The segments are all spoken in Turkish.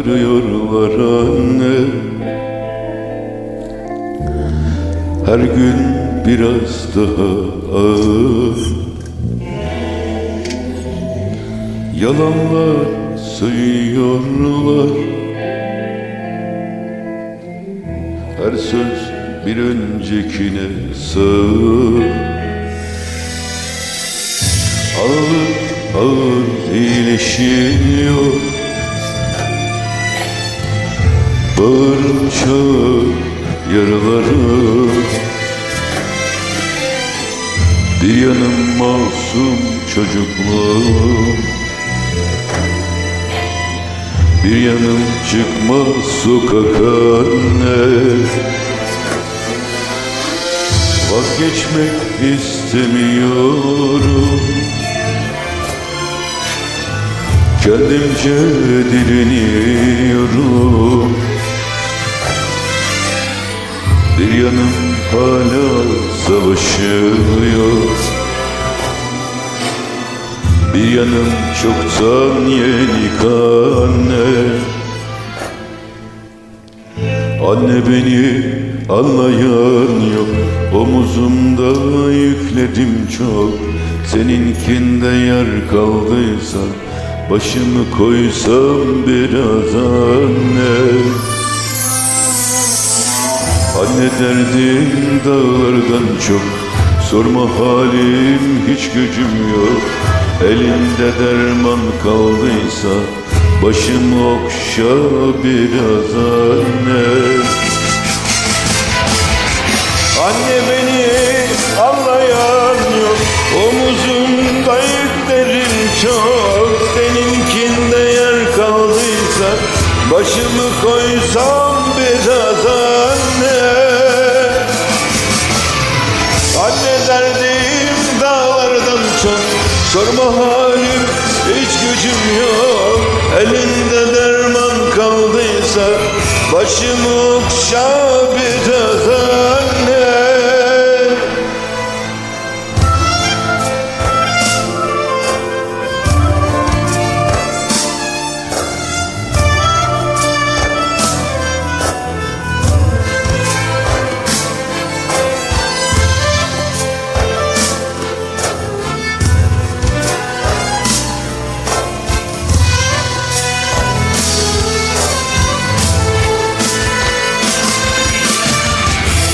Arıyorlar anne. Her gün biraz daha ağır. Yalanlar sayıyorlar. Her söz bir öncekine sığır. Ağır ağır iyileşiyor Çağır yaraları. Bir yanım masum çocukluğum Bir yanım çıkmaz sokak anne. Vazgeçmek istemiyorum. Kendimce direniyorum Bir yanım hala savaşıyor. Bir yanım çoktan yenik anne Anne beni anlayan yok. Omuzumda yükledim çok. Seninkinde yer kaldıysa Başımı koysam biraz anne Anne derdim dağlardan çok. Sorma halim hiç gücüm yok. Elinde derman kaldıysa Başımı okşa biraz anne. Anne beni anlayan yok. Omuzumda yüklerim çok. Seninkinde yer kaldıysa Başımı koysam çok Sorma halim hiç gücüm yok. Elinde derman kaldıysa Başımı okşa biraz anne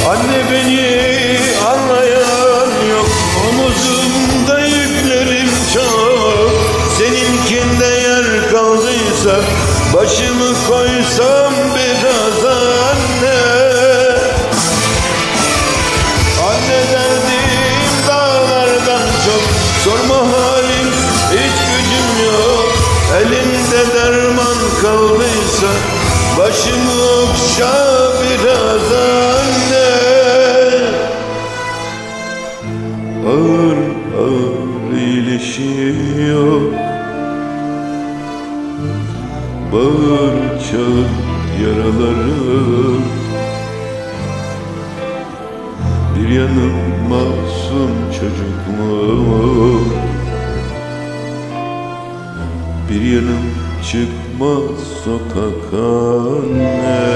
Anne beni anlayan yok. Omuzumda yüklerim çok. Seninkinde yer kaldıysa Başımı koysam biraz anne. Anne derdim dağlardan çok. Sorma halim hiç gücüm yok. Elimde derman kaldıysa Başımı okşa biraz anne Bağır çağır yaralarım Bir yanım masum çocukluğum Bir yanım çıkmaz sokak anne